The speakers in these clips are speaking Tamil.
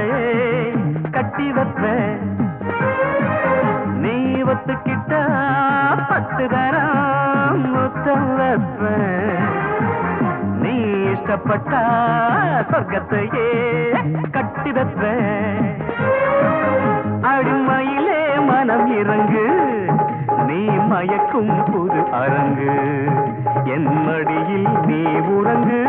இஷ்டப்பட்டா கட்டி வைப்பேன் நீ ஒத்துக்கிட்ட பத்து தரம் முத்தம் வைப்பேன் நீ இஷ்டப்பட்ட சொர்க்கத்தையே கட்டி வைப்பேன் அடிமையிலே மனம் இறங்கு நீ மயக்கும் புது அரங்கு. என் மடியில் நீ உறங்கு.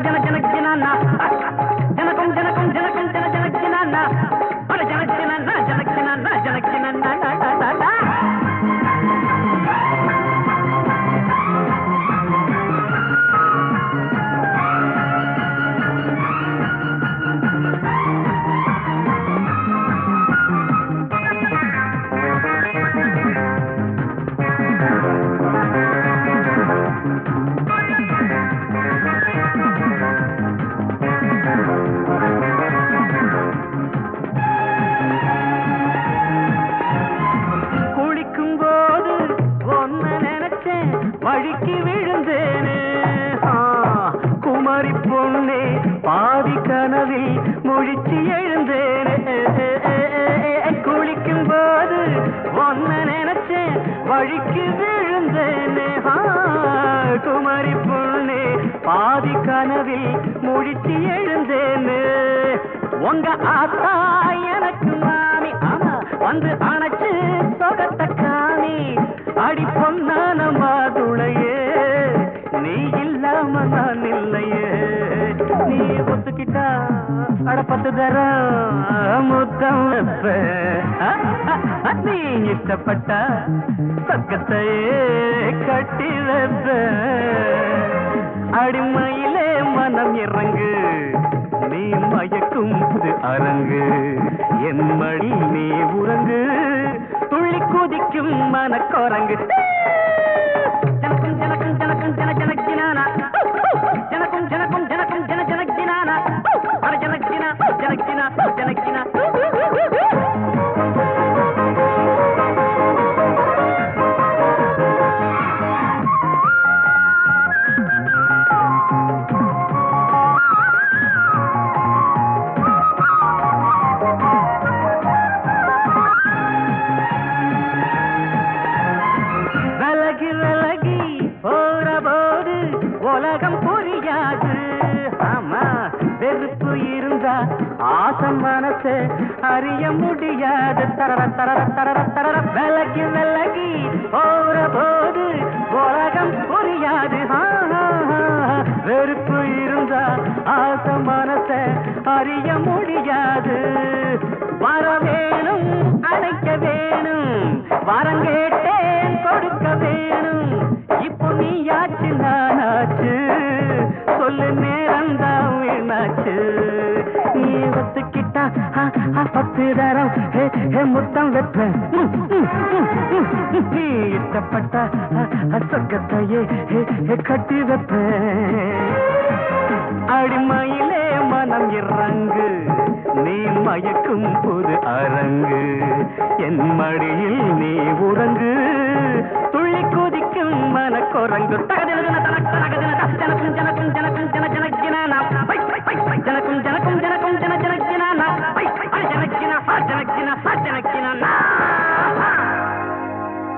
जन जन வழிக்கு விழுந்தேனே. குமரி பொண்ணே பாதி கனவில் முழிச்சு எழுந்தேனே. குளிக்கும் போது ஒன்ன நினைச்சேன் வழிக்கு விழுந்தேனே. குமரி பொண்ணே பாதி கனவில் முழிச்சு எழுந்தேனே உங்க ஆத்தா எனக்கு மாமி ஆமா வந்து அணைச்சு சொகத்த காமி. அடி பொன்னான மாதுளையே நீ இல்லாம நான் இல்லையே. நீ ஒத்துக்கிட்டா அட பத்து தரம் முத்தம் வைப்ப. நீ இஷ்டப்பட்ட பக்கத்தையே கட்டி வைப்பேன். மயக்கும் புது அரங்கு. என் மடி நீ உறங்கு. துள்ளி குதிக்கும் மனக்குரங்கு. ஜனக்கும் ஜனக்கும் புரியாது. ஆமா வெறுப்பு இருந்தா ஆசம் மனசு அறிய முடியாது. தரர தரர தரர தரர விலகி விலகி போற போது உலகம் புரியாது. வெறுப்பு இருந்தா ஆசை மனச அறிய முடியாது. வர வேணும் அழைக்க வேணும். வரங்கேட்டு தான் நீ ஒத்துக்கிட்டா பத்து தரம் முத்தம் வெப்ப நீ இஷ்டப்பட்ட சொக்கத்தையே கட்டி வெப்ப அடிமையிலே மனம் இறங்கு நீ மயக்கும் புது அரங்கு என் மடியில் நீ உறங்கு துள்ளி குதிக்கும் மனக்குரங்கு தகதில் தனக்கு